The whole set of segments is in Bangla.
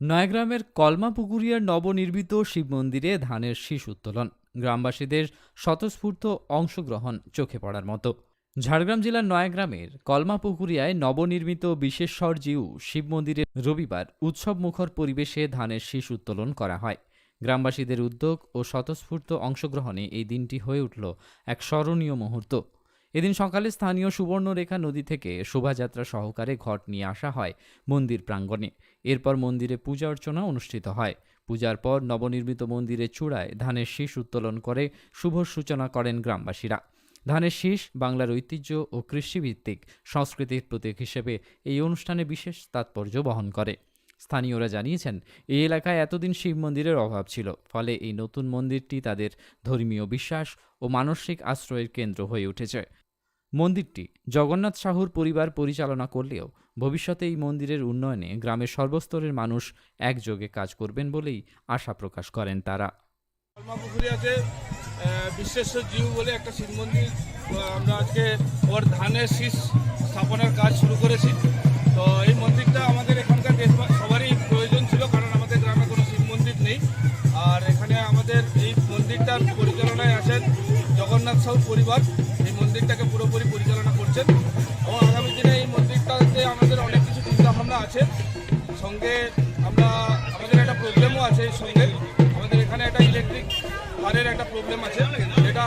নয়াগ্রামের কলমাপুকুরিয়ার নবনির্মিত শিব মন্দিরে ধানের শীষ উত্তোলন। গ্রামবাসীদের স্বতঃস্ফূর্ত অংশগ্রহণ চোখে পড়ার মতো। ঝাড়গ্রাম জেলার নয়াগ্রামের কলমাপুকুরিয়ায় নবনির্মিত বিশেশ্বর জিউ শিব মন্দিরে রবিবার উৎসবমুখর পরিবেশে ধানের শীষ উত্তোলন করা হয়। গ্রামবাসীদের উদ্যোগ ও স্বতঃস্ফূর্ত অংশগ্রহণে এই দিনটি হয়ে উঠল এক স্মরণীয় মুহূর্ত। এদিন সকালে স্থানীয় সুবর্ণরেখা নদী থেকে শোভাযাত্রা সহকারে ঘট নিয়ে আসা হয় মন্দির প্রাঙ্গণে। এরপর মন্দিরে পূজা অর্চনা অনুষ্ঠিত হয়। পূজার পর নবনির্মিত মন্দিরের চূড়ায় ধানের শীষ উত্তোলন করে শুভ সূচনা করেন গ্রামবাসীরা। ধানের শীষ বাংলার ঐতিহ্য ও কৃষিভিত্তিক সংস্কৃতির প্রতীক হিসেবে এই অনুষ্ঠানে বিশেষ তাৎপর্য বহন করে। স্থানীয়রা জানিয়েছেন, এই এলাকায় এতদিন শিব মন্দিরের অভাব ছিল, ফলে এই নতুন মন্দিরটি তাদের ধর্মীয় বিশ্বাস ও মানসিক আশ্রয়ের কেন্দ্র হয়ে উঠেছে। মন্দিরটি জগন্নাথ সাহুর পরিবার পরিচালনা করলেও ভবিষ্যতে এই মন্দিরের উন্নয়নে গ্রামের সর্বস্তরের মানুষ একযোগে কাজ করবেন বলেই আশা প্রকাশ করেন তারা। আহ, বিশ্বেশ্বর জিউ বলে একটা শিব মন্দির। আমরা আজকে ওর ধানের শীষ স্থাপনের কাজ শুরু করেছি। তো এই মন্দিরটা আমাদের এখানকার সবারই প্রয়োজন ছিল কারণ আমাদের গ্রামে কোনো শিব মন্দির নেই। আর এখানে আমাদের এই মন্দিরটার পরিচালনায় আছেন জগন্নাথ সাহু পরিবার। মন্দিরটাকে পুরোপুরি পরিচালনা করছেন এবং আগামী দিনে এই মন্দিরটাতে আমাদের অনেক কিছু চিন্তাভাবনা আছে। সঙ্গে আমরা, আমাদের একটা প্রবলেমও আছে এর সঙ্গে। আমাদের এখানে একটা ইলেকট্রিক তারের একটা প্রবলেম আছে। এটা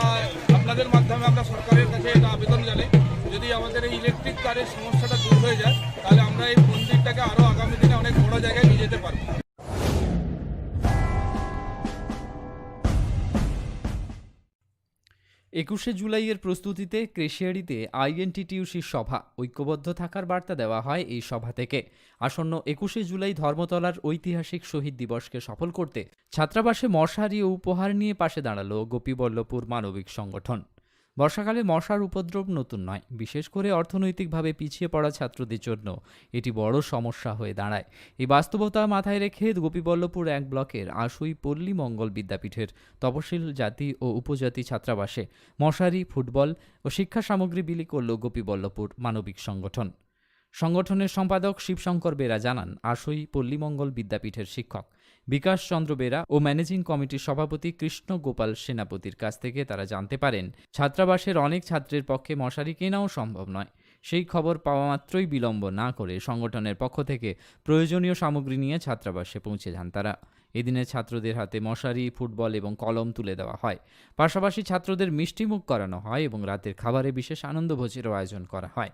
আপনাদের মাধ্যমে আমরা সরকারের কাছে এটা আবেদন জানাই। যদি আমাদের এই ইলেকট্রিক তারের সমস্যাটা দূর হয়ে যায়, তাহলে আমরা এই মন্দিরটাকে আরও আগামী দিনে অনেক বড় জায়গায় নিয়ে যেতে পারব। একুশে জুলাইয়ের প্রস্তুতিতে ক্রেশিয়ারিতে আইএনটিটিউসির সভা। ঐক্যবদ্ধ থাকার বার্তা দেওয়া হয় এই সভা থেকে। আসন্ন একুশে জুলাই ধর্মতলার ঐতিহাসিক শহীদ দিবসকে সফল করতে ছাত্রাবাসে মশারি ও উপহার নিয়ে পাশে দাঁড়াল গোপীবল্লভপুর মানবিক সংগঠন। বর্ষাকালে মশার উপদ্রব নতুন নয়, বিশেষ করে অর্থনৈতিকভাবে পিছিয়ে পড়া ছাত্রদের জন্য। এটি বড় সমস্যা হয়ে দাঁড়ায়। এই বাস্তবতা মাথায় রেখে গোপীবল্লভপুর এক ব্লকের আশুই পল্লী মঙ্গল বিদ্যাপীঠের তপশিল জাতি ও উপজাতি ছাত্রাবাসে মশারি, ফুটবল ও শিক্ষা সামগ্রী বিলি করল গোপীবল্লভপুর মানবিক সংগঠন। সংগঠনের সম্পাদক শিবশঙ্কর বেরা জানান, আশুই পল্লীমঙ্গল বিদ্যাপীঠের শিক্ষক। বিকাশ চন্দ্র বেরা ও ম্যানেজিং কমিটির সভাপতি কৃষ্ণ গোপাল সেনাপতির কাছ থেকে তারা জানতে পারেন, ছাত্রাবাসের অনেক ছাত্রের পক্ষে মশারি কেনাও সম্ভব নয়। সেই খবর পাওয়া মাত্রই বিলম্ব না করে সংগঠনের পক্ষ থেকে প্রয়োজনীয় সামগ্রী নিয়ে ছাত্রাবাসে পৌঁছে যান তারা। এদিনে ছাত্রদের হাতে মশারি, ফুটবল এবং কলম তুলে দেওয়া হয়। পাশাপাশি ছাত্রদের মিষ্টিমুখ করানো হয় এবং রাতের খাবারে বিশেষ আনন্দভোজেরও আয়োজন করা হয়।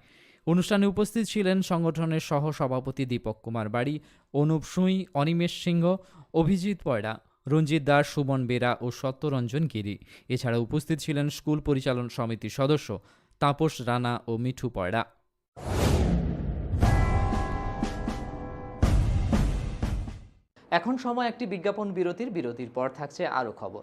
অনুষ্ঠানে উপস্থিত ছিলেন সংগঠনের সহ সভাপতি দীপক কুমার বাড়ি, অনুপ সুই, অনিমেষ সিংহ, অভিজিৎ পয়রা, রঞ্জিত দাস, সুমন বেরা ও সত্যরঞ্জন গিরি। এছাড়া উপস্থিত ছিলেন স্কুল পরিচালন সমিতির সদস্য তাপস রানা ও মিঠু পয়রা। এখন সময় একটি বিজ্ঞাপন বিরতির বিরতির পর থাকছে আরও খবর।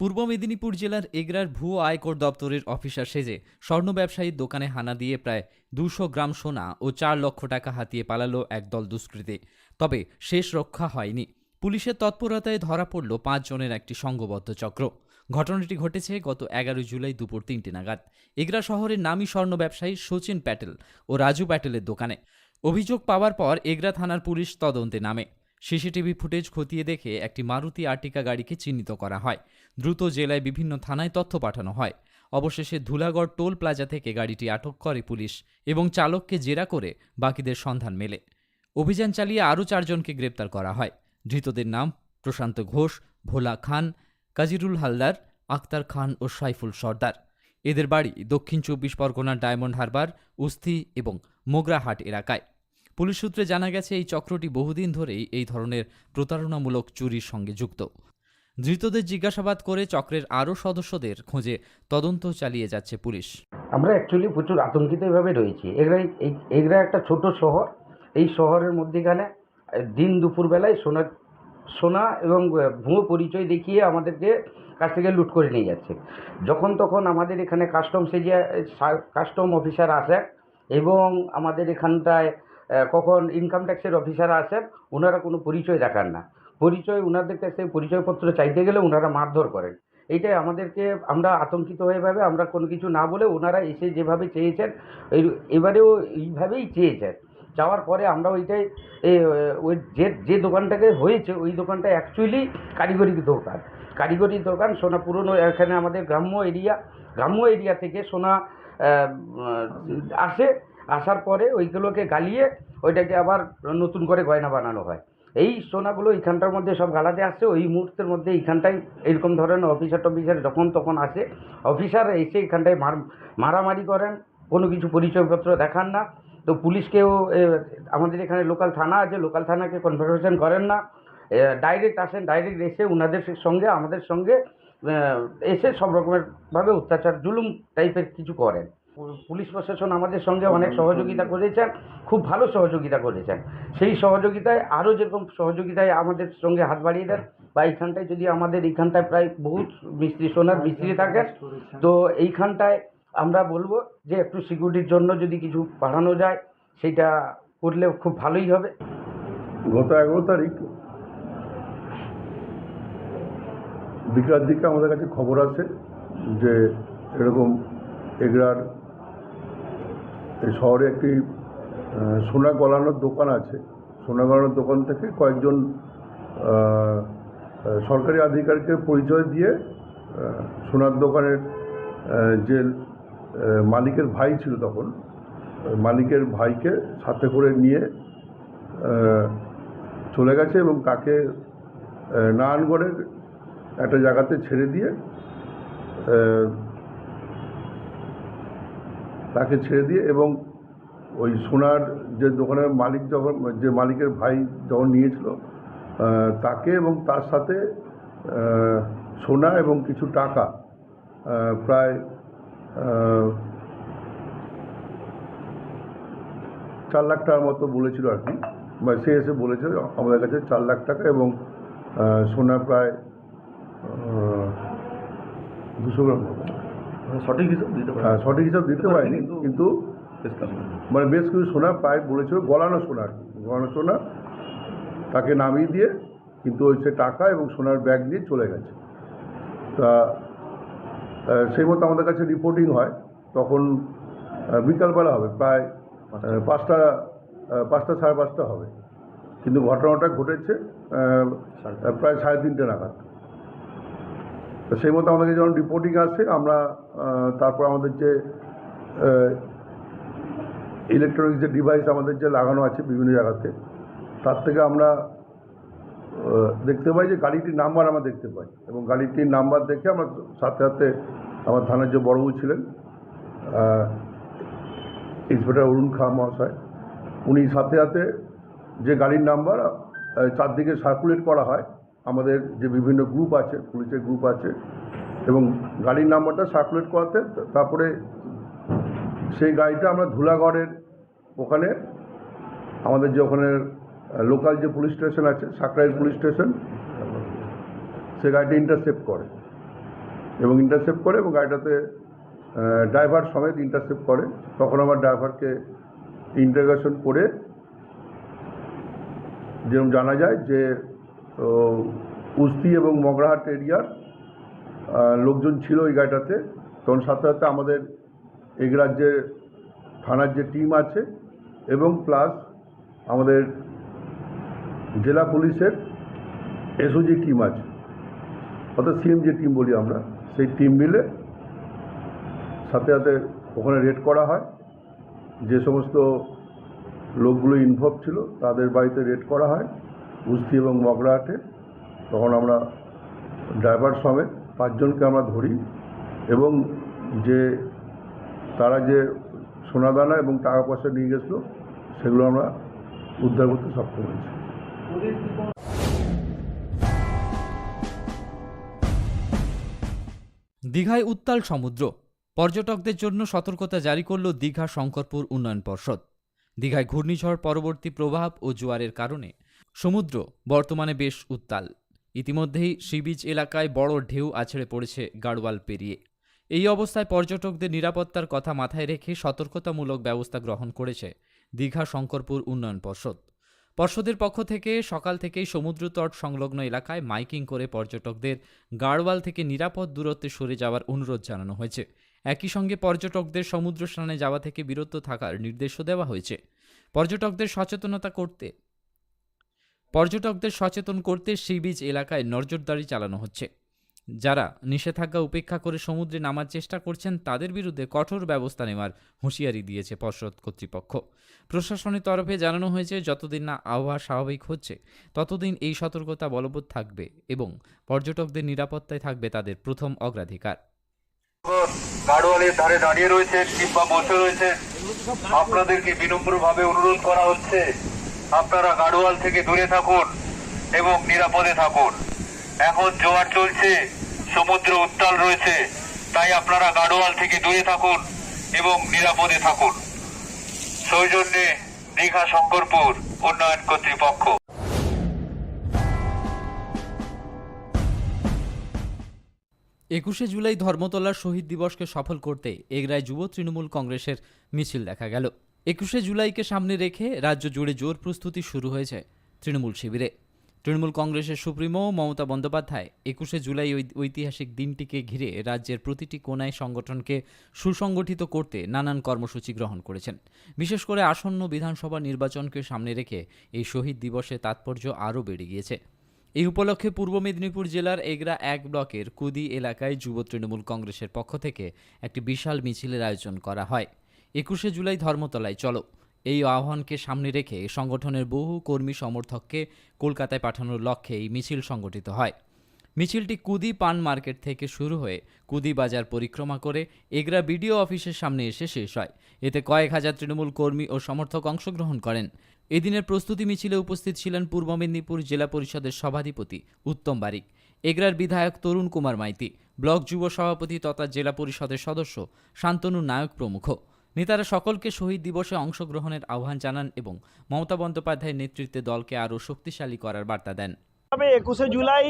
পূর্ব মেদিনীপুর জেলার এগরার ভুয়ো আয়কর দপ্তরের অফিসার সেজে স্বর্ণ ব্যবসায়ীর দোকানে হানা দিয়ে প্রায় দুশো গ্রাম সোনা ও চার লক্ষ টাকা হাতিয়ে পালালো একদল দুষ্কৃতী। তবে শেষ রক্ষা হয়নি। পুলিশের তৎপরতায় ধরা পড়ল পাঁচ জনের একটি সংঘবদ্ধ চক্র। ঘটনাটি ঘটেছে গত এগারো জুলাই দুপুর তিনটে নাগাদ। এগরা শহরের নামী স্বর্ণ ব্যবসায়ী সচিন প্যাটেল ও রাজু প্যাটেলের দোকানে। অভিযোগ পাওয়ার পর এগরা থানার পুলিশ তদন্তে নামে। সিসিটিভি ফুটেজ খতিয়ে দেখে একটি মারুতি আর্টিকা গাড়িকে চিহ্নিত করা হয়। দ্রুত জেলায় বিভিন্ন থানায় তথ্য পাঠানো হয়। অবশেষে ধুলাগড় টোল প্লাজা থেকে গাড়িটি আটক করে পুলিশ এবং চালককে জেরা করে বাকিদের সন্ধান মেলে। অভিযান চালিয়ে আরও চারজনকে গ্রেপ্তার করা হয়। ধৃতদের নাম প্রশান্ত ঘোষ, ভোলা খান, কাজিরুল হালদার, আক্তার খান ও সাইফুল সর্দার। এদের বাড়ি দক্ষিণ চব্বিশ পরগনার ডায়মন্ড হারবার, উস্থি এবং মোগরাহাট এলাকায়। পুলিশ সূত্রে জানা গেছে, এই চক্রটি বহুদিন ধরেই এই ধরনের প্রতারণামূলক চুরির সঙ্গে যুক্ত। ধৃতদের জিজ্ঞাসাবাদ করে চক্রের আরও সদস্যদের খোঁজে তদন্ত চালিয়ে যাচ্ছে পুলিশ। আমরা অ্যাকচুয়ালি প্রচুর আতঙ্কিত এভাবে রয়েছি। এগরা এগরা একটা ছোট শহর। এই শহরের মধ্যেখানে দিন দুপুরবেলায় সোনা সোনা এবং ভুয়ো পরিচয় দেখিয়ে আমাদেরকে কাছ থেকে লুট করে নিয়ে যাচ্ছে। যখন তখন আমাদের এখানে কাস্টম সেজে কাস্টম অফিসার আসে এবং আমাদের এখানটায় কখন ইনকাম ট্যাক্সের অফিসার আসেন ওনারা কোনো পরিচয় দেখান না। পরিচয় ওনাদের কাছে পরিচয়পত্র চাইতে গেলে ওনারা মারধর করেন। এইটাই আমাদেরকে, আমরা আতঙ্কিত হয়ে ভাবে আমরা কোনো কিছু না বলে ওনারা এসে যেভাবে চেয়েছেন এবারেও এইভাবেই চেয়েছেন। যাওয়ার পরে আমরা ওইটাই ওই যে যে দোকানটাকে হয়েছে, ওই দোকানটা অ্যাকচুয়ালি কারিগরি দোকান। কারিগরি দোকান, সোনা পুরনো, এখানে আমাদের গ্রাম্য এরিয়া গ্রাম্য এরিয়া থেকে সোনা আসে আসার পরে ওইগুলোকে গালিয়ে ওইটাকে আবার নতুন করে গয়না বানানো হয়। এই সোনাগুলো এইখানটার মধ্যে সব গালাতে আসছে, ওই মুহূর্তের মধ্যে এইখানটায় এরকম ধরনের অফিসার টফিসার যখন তখন আসে অফিসার এসে এখানটায় মার, মারামারি করেন, কোনো কিছু পরিচয়পত্র দেখান না। তো পুলিশকেও আমাদের এখানে লোকাল থানা আছে লোকাল থানাকে কনফার্মেশন করেন না। ডাইরেক্ট আসেন ডাইরেক্ট এসে ওনাদের সঙ্গে, আমাদের সঙ্গে এসে সব রকমের ভাবে অত্যাচার, জুলুম টাইপের কিছু করেন। পুলিশ প্রশাসন আমাদের সঙ্গে অনেক সহযোগিতা করেছেন খুব ভালো সহযোগিতা করেছেন। সেই সহযোগিতায় আরও যেরকম সহযোগিতায় আমাদের সঙ্গে হাত বাড়িয়ে দেন বা এইখানটায় যদি আমাদের এইখানটায় প্রায় বহুত মিস্ত্রি সোনার মিস্ত্রি থাকেন তো এইখানটায় আমরা বলব যে একটু সিকিউরিটির জন্য যদি কিছু বাড়ানো যায় সেটা করলে খুব ভালোই হবে। গত এগারো তারিখ বিকাল দিকে আমাদের কাছে খবর আছে যে এরকম এগরার এই শহরে একটি সোনা গলানোর দোকান আছে। সোনা গলানোর দোকান থেকে কয়েকজন সরকারি আধিকারিকের পরিচয় দিয়ে সোনার দোকানের যে মালিকের ভাই ছিল তখন মালিকের ভাইকে সাথে করে নিয়ে চলে গেছে এবং তাকে নারায়ণগড়ের একটা জায়গাতে ছেড়ে দিয়ে তাকে ছেড়ে দিয়ে এবং ওই সোনার যে দোকানের মালিক যখন, যে মালিকের ভাই যখন নিয়েছিল তাকে এবং তার সাথে সোনা এবং কিছু টাকা প্রায় চার লাখ টাকার মতো বলেছিল আর কি বা সে এসে বলেছে, আমাদের কাছে চার লাখ টাকা এবং সোনা প্রায় দুশো গ্রাম। সঠিক হিসাব দিতে হ্যাঁ, সঠিক হিসাব দিতে পারিনি কিন্তু- কিন্তু। মানে বেশ কিছু সোনা প্রায় বলেছিল গলানো সোনা আর কি। গলানো সোনা তাকে নামিয়ে দিয়ে কিন্তু ওই সে টাকা এবং সোনার ব্যাগ নিয়ে চলে গেছে। তা সেই মতো আমাদের কাছে রিপোর্টিং হয় তখন বিকালবেলা হবে প্রায় পাঁচটা। পাঁচটা সাড়ে পাঁচটা হবে। কিন্তু ঘটনাটা ঘটেছে প্রায় সাড়ে তিনটে নাগাদ। তো সেই মতো আমাদেরকে যখন রিপোর্টিং আসে, আমরা তারপর আমাদের যে ইলেকট্রনিক্স যে ডিভাইস আমাদের যে লাগানো আছে বিভিন্ন জায়গাতে, তার থেকে আমরা দেখতে পাই যে গাড়িটির নাম্বার আমরা দেখতে পাই। এবং গাড়িটির নাম্বার দেখে আমার সাথে সাথে আমার থানার যে বড়বু ছিলেন ইন্সপেক্টর অরুণ খা মহাশয়, উনি সাথে সাথে যে গাড়ির নাম্বার চারদিকে সার্কুলেট করা হয়। আমাদের যে বিভিন্ন গ্রুপ আছে, পুলিশের গ্রুপ আছে, এবং গাড়ির নাম্বারটা সার্কুলেট করাতে, তারপরে সেই গাড়িটা আমরা ধুলাগড়ের ওখানে, আমাদের যে ওখানে লোকাল যে পুলিশ স্টেশন আছে, সাকরাইল পুলিশ স্টেশন সে গাড়িটা ইন্টারসেপ্ট করে। এবং ইন্টারসেপ্ট করে এবং গাড়িটাতে ড্রাইভার সমেত ইন্টারসেপ্ট করে। তখন আমার ড্রাইভারকে ইন্টারগেশন করে যেরকম জানা যায় যে উস্তি এবং মগরাহাট এরিয়ার লোকজন ছিল ওই গাড়িটাতে। তখন সাথে সাথে আমাদের এই রাজ্যের থানার যে টিম আছে এবং প্লাস আমাদের জেলা পুলিশের এসওজি টিম আছে। অর্থাৎ সিএম যে টিম বলি আমরা। সেই টিম মিলে সাথে সাথে ওখানে রেড করা হয়। যে সমস্ত লোকগুলো ইনভলভ ছিল তাদের বাড়িতে রেড করা হয়। উস্তি এবং মগরাহাটে তখন আমরা ড্রাইভার সমেত পাঁচজনকে আমরা ধরি এবং যে তারা যে সোনাদানা এবং টাকা পয়সা নিয়ে গেছিল, সেগুলো আমরা উদ্ধার করতে সক্ষম হয়েছি। দীঘায় উত্তাল সমুদ্র। পর্যটকদের জন্য সতর্কতা জারি করল দীঘা শঙ্করপুর উন্নয়ন পর্ষদ। দীঘায় ঘূর্ণিঝড় পরবর্তী প্রভাব ও জোয়ারের কারণে সমুদ্র বর্তমানে বেশ উত্তাল। ইতিমধ্যেই সি বিচ এলাকায় বড় ঢেউ আছড়ে পড়েছে গাড়োয়াল পেরিয়ে। এই অবস্থায় পর্যটকদের নিরাপত্তার কথা মাথায় রেখে সতর্কতামূলক ব্যবস্থা গ্রহণ করেছে দীঘা শঙ্করপুর উন্নয়ন পর্ষদ। পর্ষদের পক্ষ থেকে সকাল থেকেই সমুদ্রতট সংলগ্ন এলাকায় মাইকিং করে পর্যটকদের গাড়ওয়াল থেকে নিরাপদ দূরত্বে সরে যাওয়ার অনুরোধ জানানো হয়েছে। একই সঙ্গে পর্যটকদের সমুদ্র স্নানে যাওয়া থেকে বিরত থাকার নির্দেশও দেওয়া হয়েছে। পর্যটকদের সচেতনতা করতে পর্যটকদের সচেতন করতে সি বিচ এলাকায় নজরদারি চালানো হচ্ছে। যারা নিষেধাজ্ঞা উপেক্ষা করে সমুদ্রে নামার চেষ্টা করছেন, তাদের বিরুদ্ধে কঠোর ব্যবস্থা নেওয়ার হুঁশিয়ারি দিয়েছে পর্ষদ কর্তৃপক্ষ। প্রশাসনের তরফে জানানো হয়েছে, যতদিন না আবহাওয়া স্বাভাবিক হচ্ছে, ততদিন এই সতর্কতা বলবৎ থাকবে এবং পর্যটকদের নিরাপত্তায় থাকবে তাদের প্রথম অগ্রাধিকার। ধারে দাঁড়িয়ে রয়েছেন কিংবা বসে রয়েছেন আপনাদেরকে বিনম্রভাবে অনুরোধ করা হচ্ছে। আপনারা গাড়োয়াল থেকে দূরে থাকুন এবং নিরাপদে থাকুন। এখন জোয়ার চলছে, সমুদ্র উত্তাল রয়েছে, তাই আপনারা গাড়োয়াল থেকে দূরে থাকুন এবং নিরাপদে থাকুন। সৌজন্যে দীঘা শঙ্করপুর উন্নয়ন কর্তৃপক্ষ। একুশে জুলাই ধর্মতলার শহীদ দিবসকে সফল করতে এগরায় যুব তৃণমূল কংগ্রেসের মিছিল দেখা গেল। একুশে জুলাইকে সামনে রেখে রাজ্য জুড়ে জোর প্রস্তুতি শুরু হয়েছে তৃণমূল শিবিরে। তৃণমূল কংগ্রেসের সুপ্রিমো মমতা বন্দ্যোপাধ্যায় একুশে জুলাই ঐতিহাসিক দিনটিকে ঘিরে রাজ্যের প্রতিটি কোনায় সংগঠনকে সুসংগঠিত করতে নানান কর্মসূচি গ্রহণ করেছেন। বিশেষ করে আসন্ন বিধানসভা নির্বাচনকে সামনে রেখে এই শহীদ দিবসের তাৎপর্য আরও বেড়ে গিয়েছে। এই উপলক্ষে পূর্ব মেদিনীপুর জেলার এগরা এক ব্লকের কুদি এলাকায় যুব তৃণমূল কংগ্রেসের পক্ষ থেকে একটি বিশাল মিছিলের আয়োজন করা হয়। একুশে জুলাই ধর্মতলায় চলো। এই আহ্বানকে সামনে রেখে সংগঠনের বহু কর্মী সমর্থককে কলকাতায় পাঠানোর লক্ষ্যে এই মিছিল সংগঠিত হয়। মিছিলটি কুদি পান মার্কেট থেকে শুরু হয়ে কুদি বাজার পরিক্রমা করে এগরা বিডিও অফিসের সামনে এসে শেষ হয়। এতে কয়েক হাজার তৃণমূল কর্মী ও সমর্থক অংশগ্রহণ করেন। এদিনের প্রস্তুতি মিছিলে উপস্থিত ছিলেন পূর্ব মেদিনীপুর জেলা পরিষদের সভাধিপতি উত্তম বারিক, এগরার বিধায়ক তরুণ কুমার মাইতি, ব্লক যুব সভাপতি তথা জেলা পরিষদের সদস্য শান্তনু নায়ক প্রমুখ। নেতারা সকলকে শহীদ দিবসে অংশগ্রহণের আহ্বান জানান এবং মমতা বন্দ্যোপাধ্যায়ের নেতৃত্বে দলকে আরও শক্তিশালী করার বার্তা দেন। তবে একুশে জুলাই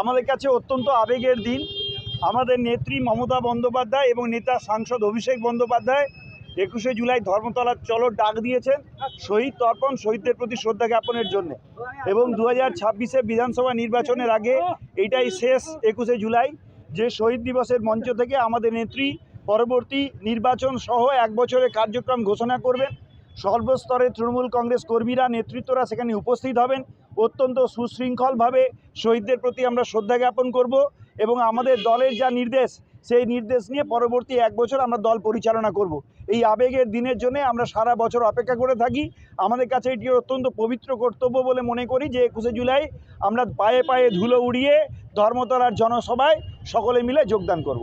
আমাদের কাছে অত্যন্ত আবেগের দিন। আমাদের নেত্রী মমতা বন্দ্যোপাধ্যায় এবং নেতা সাংসদ অভিষেক বন্দ্যোপাধ্যায় একুশে জুলাই ধর্মতলার চলো ডাক দিয়েছেন শহীদ তর্পণ, শহীদদের প্রতি শ্রদ্ধা জ্ঞাপনের জন্য। এবং দু হাজার ছাব্বিশে বিধানসভা নির্বাচনের আগে এইটাই শেষ একুশে জুলাই যে শহীদ দিবসের মঞ্চ থেকে আমাদের নেত্রী পরবর্তী নির্বাচন সহ এক বছরের কার্যক্রম ঘোষণা করবেন। সর্বস্তরের তৃণমূল কংগ্রেস কর্মীরা, নেতৃত্বরা সেখানে উপস্থিত হবেন। অত্যন্ত সুশৃঙ্খলভাবে শহীদদের প্রতি আমরা শ্রদ্ধা জ্ঞাপন করব এবং আমাদের দলের যা নির্দেশ, সেই নির্দেশ নিয়ে পরবর্তী এক বছর আমরা দল পরিচালনা করব। এই আবেগের দিনের জন্য আমরা সারা বছর অপেক্ষা করে থাকি। আমাদের কাছে এটি অত্যন্ত পবিত্র কর্তব্য বলে মনে করি যে একুশে জুলাই আমরা পায়ে পায়ে ধুলো উড়িয়ে ধর্মতলার জনসভায় সকলে মিলে যোগদান করব।